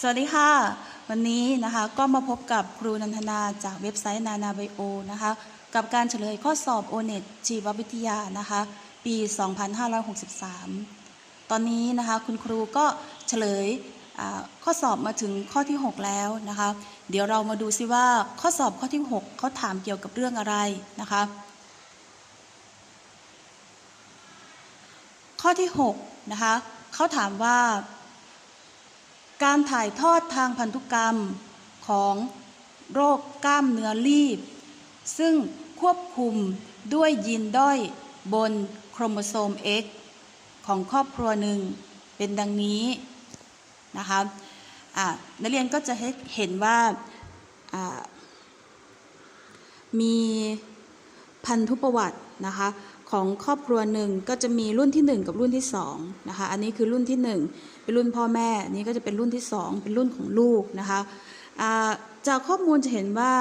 สวัสดีค่ะ วันนี้นะคะก็มาพบกับครูนันทนาจากเว็บไซต์นานาไบโอนะคะกับการเฉลยข้อสอบ o n e t ชีววิทยานะคะปี 2563 ตอนนี้นะคะคุณครูก็เฉลยข้อสอบมาถึงข้อที่ 6 แล้วนะคะเดี๋ยวเรามาดูซิว่าข้อสอบข้อที่ 6เขาถามเกี่ยวกับเรื่องอะไรนะคะข้อที่6นะคะเขาถามว่า การถ่ายทอดทางพันธุกรรมของโรคกล้ามเนื้อรีบ ซึ่งควบคุมด้วยยีนด้อยบนโครโมโซม X ของครอบครัวหนึ่งเป็นดังนี้นะคะนักเรียนก็จะเห็นว่ามีพันธุประวัตินะคะ ของครอบครัวหนึ่งก็จะมีรุ่นที่ 1 กับรุ่นที่2นะคะอันนี้คือรุ่นที่ 1 เป็นรุ่นพ่อแม่นี้ก็จะเป็นรุ่นที่ 2 เป็นรุ่นของลูกนะคะจากข้อมูลจะเห็นว่า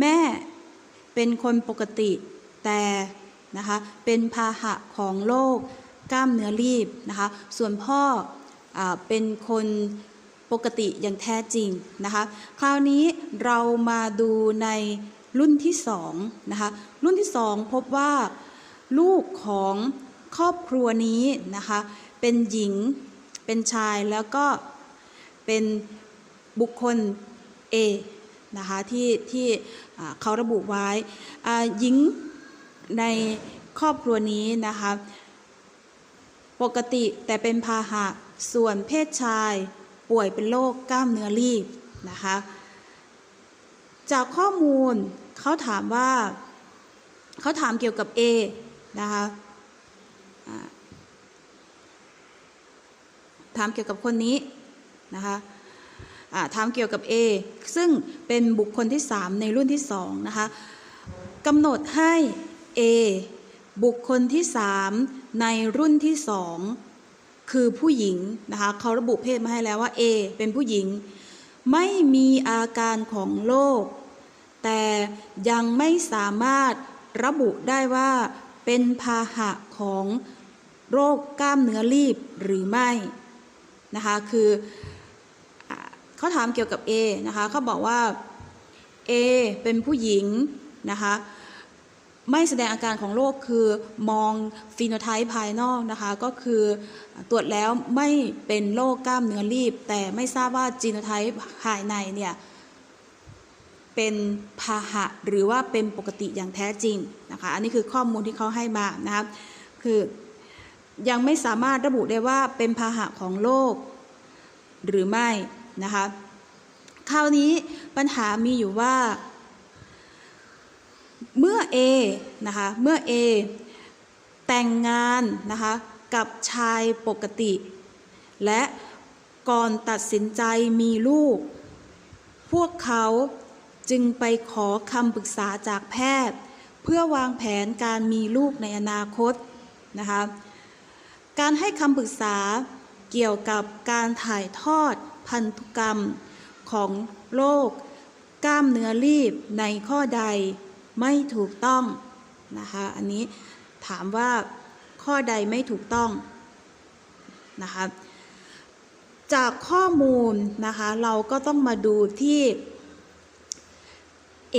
แม่เป็นคนปกติแต่นะคะเป็นพาหะของโรคกล้ามเนื้อรีบนะคะส่วนพ่ออเป็นคนปกติอย่างแท้จริงนะคะคราวนี้เรามาดูในรุ่นที่สองนะคะรุ่นที่สองพบว่า ลูกของครอบครัวนี้นะคะ เป็นหญิง เป็นชายแล้วก็เป็นบุคคล A นะคะที่ที่เขาระบุไว้หญิงในครอบครัวนี้นะคะปกติแต่เป็นพาหะส่วนเพศชายป่วยเป็นโรคกล้ามเนื้อรีบนะคะจากข้อมูลเขาถามว่า เขาถามเกี่ยวกับ A นะคะถามเกี่ยวกับคนนี้นะคะถามเกี่ยวกับ A ซึ่งเป็นบุคคลที่ 3 ในรุ่นที่2นะคะกำหนดให้ A บุคคลที่ 3 ในรุ่นที่ 2 คือผู้หญิงนะคะเขาระบุเพศมาให้แล้วว่า A เป็นผู้หญิง ไม่มีอาการของโรคแต่ยังไม่สามารถระบุได้ว่า เป็นพาหะของโรคกล้ามเนื้อรีบหรือไม่นะคะคือเขาถามเกี่ยวกับ A นะคะเขาบอกว่า A เป็นผู้หญิงนะคะไม่แสดงอาการของโรคคือมองฟีโนไทป์ภายนอกนะคะก็คือตรวจแล้วไม่เป็นโรคกล้ามเนื้อรีบ แต่ไม่ทราบว่าจีโนไทป์ภายในเนี่ย เป็นพาหะหรือว่าเป็นปกติอย่างแท้จริงนะคะอันนี้คือข้อมูลที่เขาให้มานะครับคือยังไม่สามารถระบุได้ว่าเป็นพาหะของโรคหรือไม่นะคะคราวนี้ปัญหามีอยู่ว่า เมื่อ A นะคะเมื่อ A แต่งงานนะคะกับชายปกติ และก่อนตัดสินใจมีลูก พวกเขา จึงไปขอคำปรึกษาจากแพทย์ เพื่อวางแผนการมีลูกในอนาคตนะคะการให้คำปรึกษาเกี่ยวกับการถ่ายทอดพันธุกรรมของโรคกล้ามเนื้อรีบในข้อใดไม่ถูกต้องนะคะอันนี้ถามว่าข้อใดไม่ถูกต้องนะคะจากข้อมูลนะคะเราก็ต้องมาดูที่ A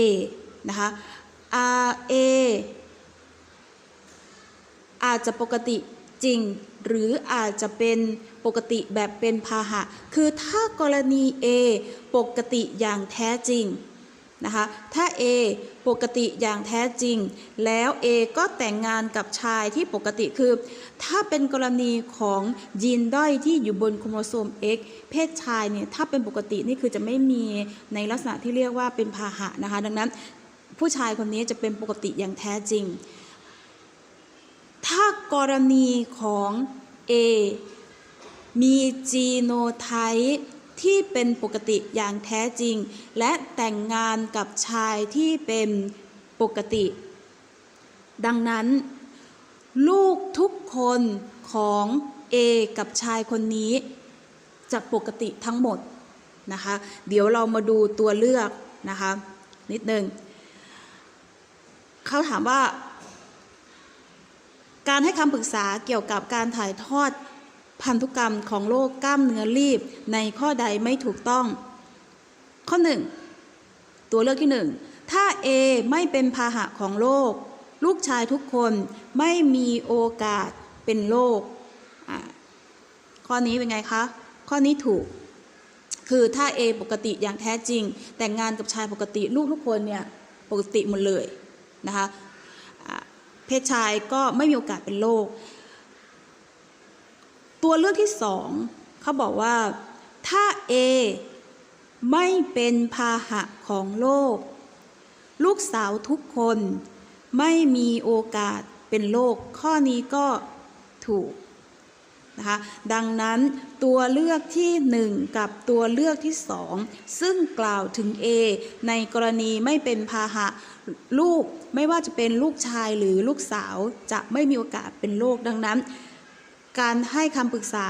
นะคะ R A อาจจะปกติจริง หรืออาจจะเป็นปกติแบบเป็นพาหะ คือถ้ากรณี A ปกติอย่างแท้จริง นะคะ ถ้า A ปกติอย่างแท้จริง แล้ว A ก็แต่งงานกับชายที่ปกติคือ ถ้าเป็นกรณีของยีนด้อยที่อยู่บนโครโมโซม X เพศชายเนี่ยถ้าเป็นปกตินี่คือจะไม่มีในลักษณะที่เรียกว่าเป็นพาหะนะคะ ดังนั้นผู้ชายคนนี้จะเป็นปกติอย่างแท้จริง ถ้ากรณีของ A มีจีโนไทป์ ที่เป็นปกติอย่างแท้จริง และแต่งงานกับชายที่เป็นปกติ ดังนั้น ลูกทุกคนของ A กับชายคนนี้ จะปกติทั้งหมดนะคะ เดี๋ยวเรามาดูตัวเลือกนะคะ นิดนึงเขาถามว่า การให้คำปรึกษาเกี่ยวกับการถ่ายทอด พันธุกรรมของโรคกล้ามเนื้อรีบในข้อใดไม่ถูกต้อง ข้อ 1 ตัวเลือกที่ 1 ถ้า A ไม่เป็นพาหะของโรคลูกชายทุกคนไม่มีโอกาสเป็นโรคข้อนี้เป็นไงคะ ข้อนี้ถูก คือถ้า A ปกติอย่างแท้จริง แต่งงานกับชายปกติลูกทุกคนเนี่ยปกติหมดเลยนะคะะเพศชายก็ไม่มีโอกาสเป็นโรค ตัวเลือกที่สองเขาบอกว่า ถ้า A ไม่เป็นพาหะของโลก ลูกสาวทุกคนไม่มีโอกาสเป็นโรคข้อนี้ก็ถูกนะคะดังนั้นตัวเลือกที่หนึ่งกับตัวเลือกที่สองซึ่งกล่าวถึง A ในกรณีไม่เป็นพาหะลูกไม่ว่าจะเป็นลูกชายหรือลูกสาวจะไม่มีโอกาสเป็นโรคดังนั้น การให้คำปรึกษา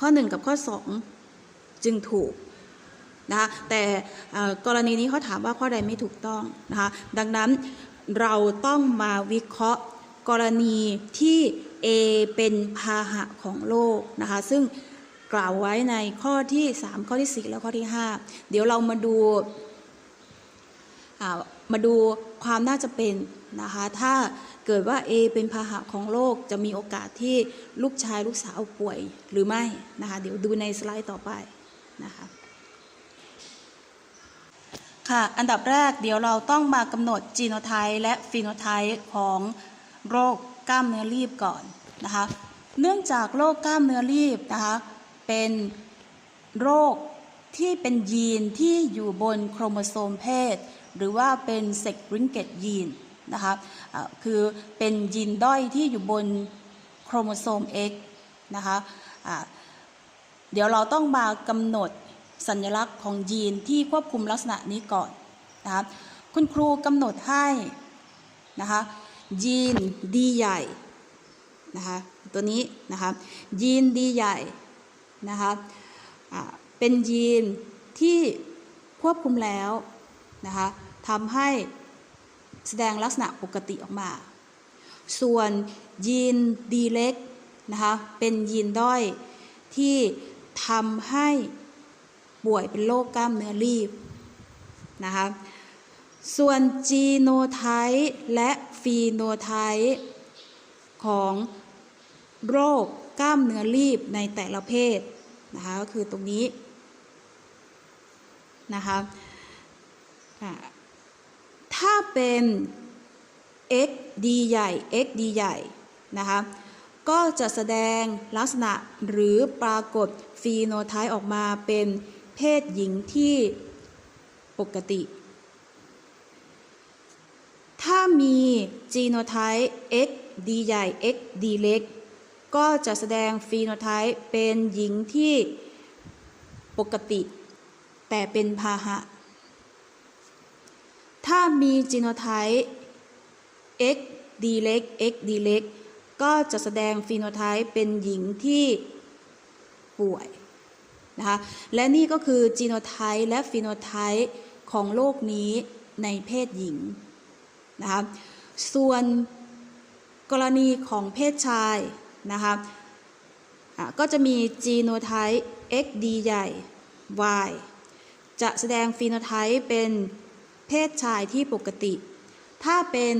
ข้อ 1 กับข้อ 2 จึงถูกนะคะแต่กรณีนี้เขาถามว่าข้อใดไม่ถูกต้องนะคะดังนั้นเราต้องมาวิเคราะห์กรณีที่ A เป็นพาหะของโลกนะคะซึ่งกล่าวไว้ในข้อที่ 3 ข้อที่ 4 และข้อที่ 5 เดี๋ยวเรามาดูมาดูความน่าจะเป็นนะคะถ้า เกิดว่า A เป็นพาหะของโรคจะมีโอกาสที่ลูกชายลูกสาวป่วยหรือไม่นะคะเดี๋ยวดูในสไลด์ต่อไปนะคะค่ะอันดับแรกเดี๋ยวเราต้องมากำหนดจีโนไทป์และฟีโนไทป์ของโรคกล้ามเนื้อรีบก่อนนะคะเนื่องจากโรคกล้ามเนื้อรีบนะคะเป็นโรคที่เป็นยีนที่อยู่บนโครโมโซมเพศ หรือว่าเป็นเซ็กริงเกตยีน นะคะคือเป็นยีนด้อยที่อยู่บนโครโมโซม X นะคะะเดี๋ยวเราต้องมากำหนดสัญลักษณ์ของยีนที่ควบคุมลักษณะนี้ก่อนนะคะคุณครูกำหนดให้นะคะยีนดีใหญ่นะคะตัวนี้นะคะยีนดีใหญ่นะคะะเป็นยีนที่ควบคุมแล้วนะคะทำให้ แสดงลักษณะปกติออกมา ส่วนยีนดีเล็กนะคะเป็นยีนด้อยที่ทำให้ป่วยเป็นโรคกล้ามเนื้อรีบนะคะส่วนจีโนไทป์และฟีโนไทป์ของโรคกล้ามเนื้อรีบในแต่ละเพศนะคะก็คือตรงนี้นะคะ เป็น x d ใหญ่ x d ใหญ่นะคะก็จะแสดงลักษณะหรือปรากฏฟีโนไทป์ออกมาเป็นเพศหญิงที่ปกติ ถ้ามีจีโนไทป์ x d ใหญ่ x d เล็ก ก็จะแสดงฟีโนไทป์เป็นหญิงที่ปกติ แต่เป็นพาหะ ถ้ามีจีโนไทป์ x d เล็ก x d เล็กก็จะแสดงฟีโนไทป์เป็นหญิงที่ป่วยนะคะและนี่ก็คือจีโนไทป์และฟีโนไทป์ของโรคนี้ในเพศหญิงนะคะส่วนกรณีของเพศชายนะคะะก็จะมีจีโนไทป์ XD ใหญ่ Y จะแสดงฟีโนไทป์เป็น เพศชายที่ปกติ ถ้าเป็น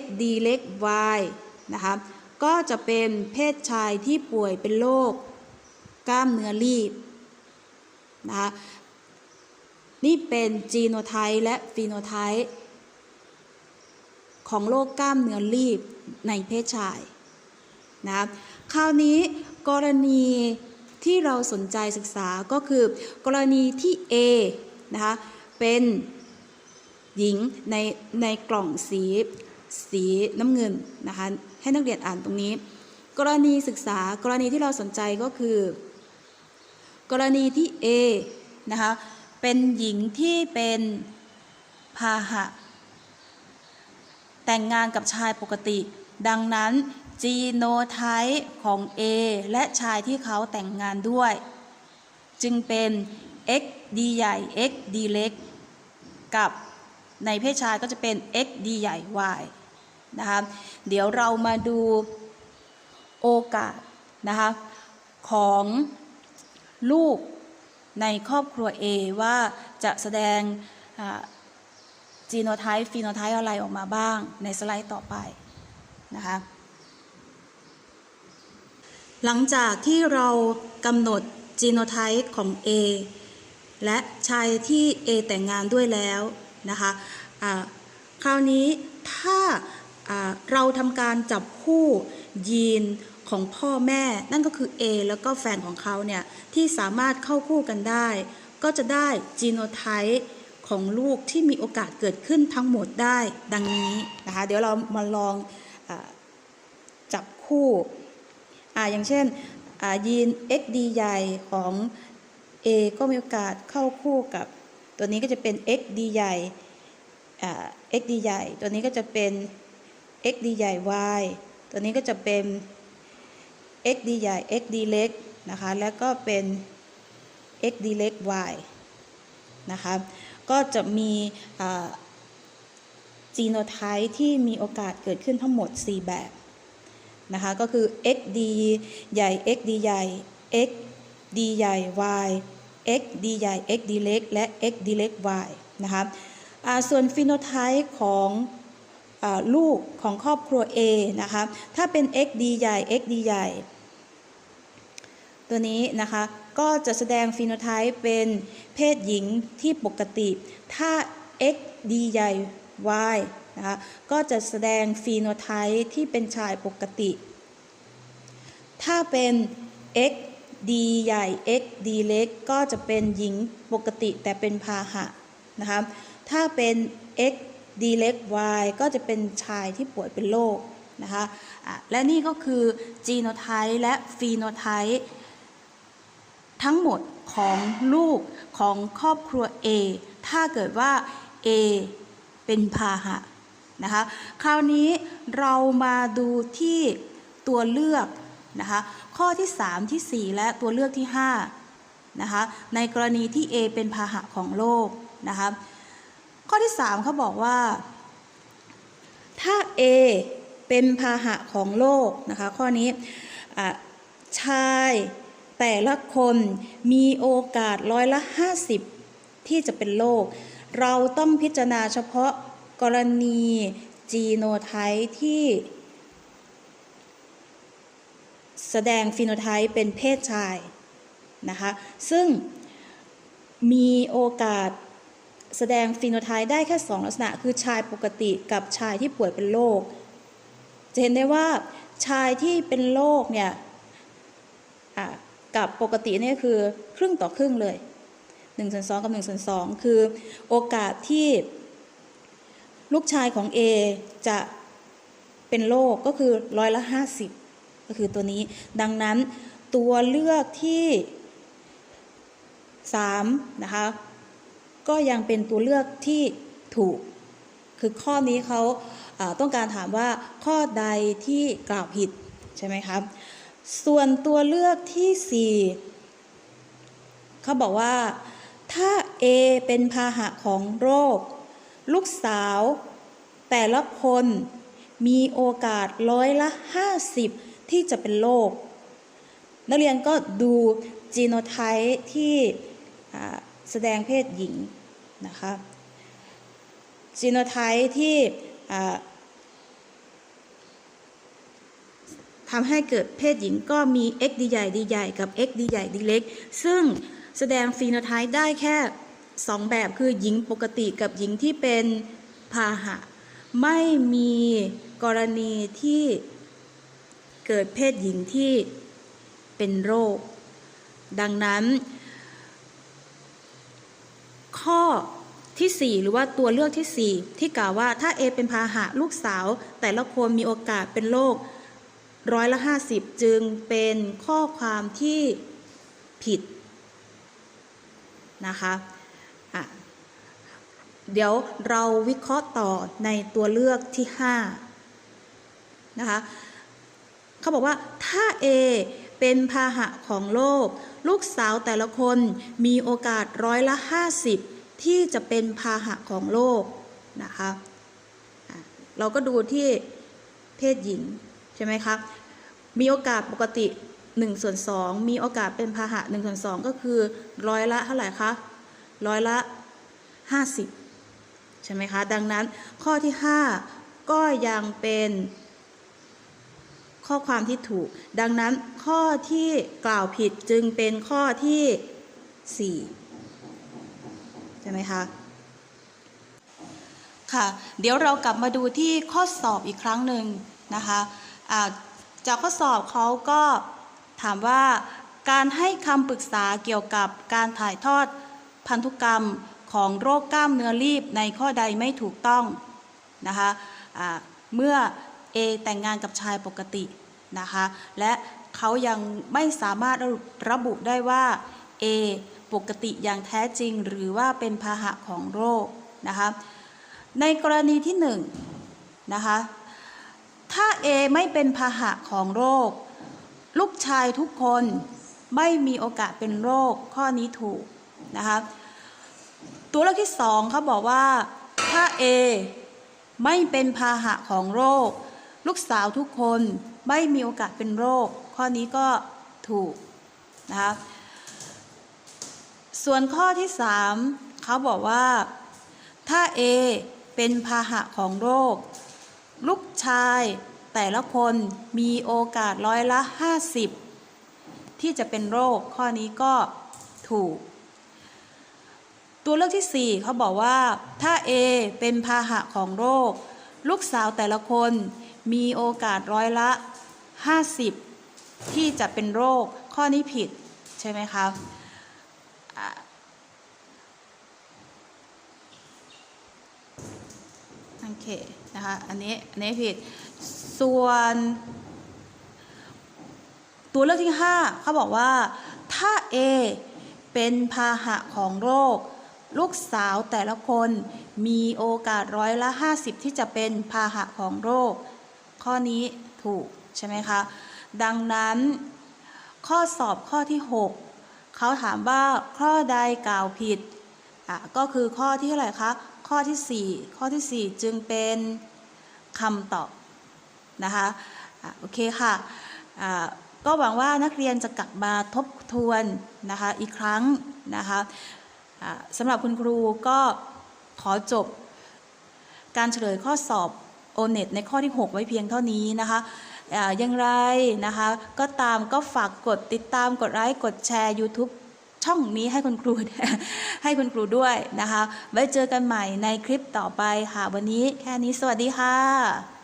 XD เล็ก Y นะคะก็จะเป็นเพศชายที่ป่วยเป็นโรคกล้ามเนื้อรีบนะคะนี่เป็นจีโนไทป์และฟีโนไทป์ของโรคกล้ามเนื้อรีบในเพศชายนะคราวนี้กรณีที่เราสนใจศึกษาก็คือ กรณีที่ A นะคะเป็น หญิงในในกล่องสีสีน้ำเงินนะคะให้นักเรียนอ่านตรงนี้ กรณีศึกษากรณีที่เราสนใจก็คือ กรณีที่ A นะคะเป็นหญิงที่เป็นพาหะ แต่งงานกับชายปกติ ดังนั้นจีโนไทป์ของ A และชายที่เขาแต่งงานด้วย จึงเป็น X D ใหญ่ X D เล็ก กับ ในเพศชายก็จะเป็น X D ใหญ่ Y นะคะเดี๋ยวเรามาดูโอกาสนะคะของลูกในครอบครัว A ว่าจะแสดงจีโนไทป์ฟีโนไทป์อะไรออกมาบ้างในสไลด์ต่อไปนะคะหลังจากที่เรากำหนดจีโนไทป์ของ A และชายที่ A แต่งงานด้วยแล้ว นะคะะคราวนี้ถ้าเราทำการจับคู่ยีนของพ่อแม่ นั่นก็คือ A แล้วก็แฟนของเขาเนี่ยที่สามารถเข้าคู่กันได้ ก็จะได้จีโนไทป์ของลูกที่มีโอกาสเกิดขึ้นทั้งหมดได้ดังนี้นะคะเดี๋ยวเรามาลองอจับคู่ออย่างเช่นยีน XD ใหญ่ของ A ก็มีโอกาสเข้าคู่กับ ตัวนี้ก็จะเป็น XD ใหญ่ XD ใหญ่ ตัวนี้ก็จะเป็น XD ใหญ่ Y ตัวนี้ก็จะเป็น XD ใหญ่ XD เล็กนะคะ แล้วก็เป็น XD เล็ก Y นะคะ ก็จะมีจีโนไทป์ที่มีโอกาสเกิดขึ้นทั้งหมด 4 แบบนะคะ ก็คือ XD ใหญ่ XD ใหญ่ XD ใหญ่ Y XD ใหญ่ XD เล็กและ XD เล็ก Y นะคะส่วนฟีโนไทป์ของลูกของครอบครัว A นะคะถ้าเป็น XD ใหญ่ XD ใหญ่ ตัวนี้นะคะก็จะแสดงฟีโนไทป์เป็นเพศหญิงที่ปกติ ถ้า XD ใหญ่ Y นะคะก็จะแสดงฟีโนไทป์ที่เป็นชายปกติ ถ้าเป็น XD ใหญ่ XD เล็กก็จะเป็นหญิงปกติแต่เป็นพาหะนะคะถ้าเป็น X D เล็ก Y ก็จะเป็นชายที่ป่วยเป็นโรคนะคะะและนี่ก็คือจีโนไทป์และฟีโนไทป์ทั้งหมดของลูกของครอบครัว A ถ้าเกิดว่า A เป็นพาหะนะคะ คราวนี้เรามาดูที่ตัวเลือก นะคะข้อที่ 3 ที่ 4 และตัวเลือกที่5นะคะในกรณีที่ A เป็นพาหะของโลกนะคะข้อที่ 3เขาบอกว่า ถ้า A เป็นพาหะของโลกนะคะข้อนี้ชายแต่ละคนมีโอกาสร้อยละ 50 ที่จะเป็นโรคเราต้องพิจารณาเฉพาะกรณีจีโนไทป์ที่ แสดงฟีโนไทป์เป็นเพศชายนะคะซึ่งมีโอกาสแสดงฟีโนไทป์ได้แค่ 2 ลักษณะ คือชายปกติกับชายที่ป่วยเป็นโรคจะเห็นได้ว่าชายที่เป็นโรคเนี่ยกับปกตินี่คือครึ่งต่อครึ่งเลย1ส่วน2กับ1ส่วน2คือโอกาสที่ลูกชายของ A จะเป็นโรคก็คือร้อยละ 50 ก็คือตัวนี้ดังนั้นตัวเลือกที่3นะคะก็ยังเป็นตัวเลือกที่ถูก คือข้อนี้เขาต้องการถามว่าข้อใดที่กล่าวผิดใช่ไหมครับส่วนตัวเลือกที่4เขาบอกว่าถ้า A เป็นพาหะของโรค ลูกสาว แต่ละคนมีโอกาสร้อยละ 50 ที่จะเป็นโรคนักเรียนก็ดูจีโนไทป์ที่แสดงเพศหญิงนะคะจีโนไทป์ที่ทำให้เกิดเพศหญิงก็มี X ดีใหญ่ดีใหญ่กับ X ดีใหญ่ดีเล็ก ซึ่งแสดงฟีโนไทป์ได้แค่ 2 แบบคือหญิงปกติกับหญิงที่เป็นพาหะ ไม่มีกรณีที่ เกิดเพศหญิงที่เป็นโรค ดังนั้น ข้อที่ 4 หรือว่าตัวเลือกที่ 4 ที่กล่าวว่าถ้า A เป็นพาหะลูกสาว แต่ละคนมีโอกาสเป็นโรคร้อยละ 50 จึงเป็นข้อความที่ผิดนะคะะเดี๋ยวเราวิเคราะห์ต่อในตัวเลือกที่ 5 นะคะ เขาบอกว่าถ้า A เป็นพาหะของโลก ลูกสาวแต่ละคนมีโอกาสร้อยละ 50 ที่จะเป็นพาหะของโลกนะคะเราก็ดูที่เพศหญิงใช่ไหมคะมีโอกาสปกติ1ส่วน2มีโอกาสเป็นพาหะ1ส่วน2ก็คือร้อยละเท่าไหร่คะร้อยละ 50 ใช่ไหมคะ ดังนั้นข้อที่ 5 ก็ยังเป็น ข้อความที่ถูก ดังนั้นข้อที่กล่าวผิดจึงเป็นข้อที่ 4 ใช่ไหมคะค่ะเดี๋ยวเรากลับมาดูที่ข้อสอบอีกครั้งหนึ่งนะคะะจากข้อสอบเขาก็ถามว่าการให้คำปรึกษาเกี่ยวกับการถ่ายทอดพันธุกรรมของโรคกล้ามเนื้อรีบในข้อใดไม่ถูกต้องนะคะะเมื่อ A แต่งงานกับชายปกติ นะคะและเขายังไม่สามารถระบุได้ว่า A ปกติอย่างแท้จริงหรือว่าเป็นพาหะของโรคนะคะในกรณีที่หนึ่งนะคะถ้า A ไม่เป็นพาหะของโรค ลูกชายทุกคนไม่มีโอกาสเป็นโรคข้อนี้ถูกนะคะตัวเลือกที่สองเขาบอกว่าถ้า A ไม่เป็นพาหะของโรค ลูกสาวทุกคน ไม่มีโอกาสเป็นโรค ข้อนี้ก็ถูกนะคะส่วนข้อที่สามเขาบอกว่า ถ้า A เป็นพาหะของโรค ลูกชายแต่ละคนมีโอกาสร้อยละ 50 ที่จะเป็นโรค ข้อนี้ก็ถูก ตัวเลือกที่ 4เขาบอกว่า ถ้า A เป็นพาหะของโรค ลูกสาวแต่ละคน มีโอกาสร้อยละ 50 ที่จะเป็นโรคข้อนี้ผิดใช่ไหมคะโอเคนะคะอันนี้อันนี้ผิด ส่วน ตัวเลือกที่ 5เขาบอกว่าถ้า A เป็นพาหะของโรค ลูกสาวแต่ละคนมีโอกาสร้อยละ 50 ที่จะเป็นพาหะของโรค ข้อนี้ถูกใช่ไหมคะ ดังนั้น ข้อสอบข้อที่ 6 เขาถามว่าข้อใดกล่าวผิดอะก็คือข้อที่เท่าไหร่คะข้อที่ 4 ข้อที่ 4 จึงเป็นคำตอบนะคะอะโอเคค่ะอ่าก็หวังว่านักเรียนจะกลับมาทบทวนนะคะอีกครั้งนะคะอ่าสำหรับคุณครูก็ขอจบการเฉลยข้อสอบ โอเน็ตในข้อที่ 6 ไว้เพียงเท่านี้นะคะอ่าอย่างไรนะคะก็ตามก็ฝากกดติดตามกดไลค์กดแชร์ YouTube ช่องนี้ให้คุณครูให้คุณครูด้วยนะคะ ไว้เจอกันใหม่ในคลิปต่อไปค่ะ วันนี้แค่นี้สวัสดีค่ะ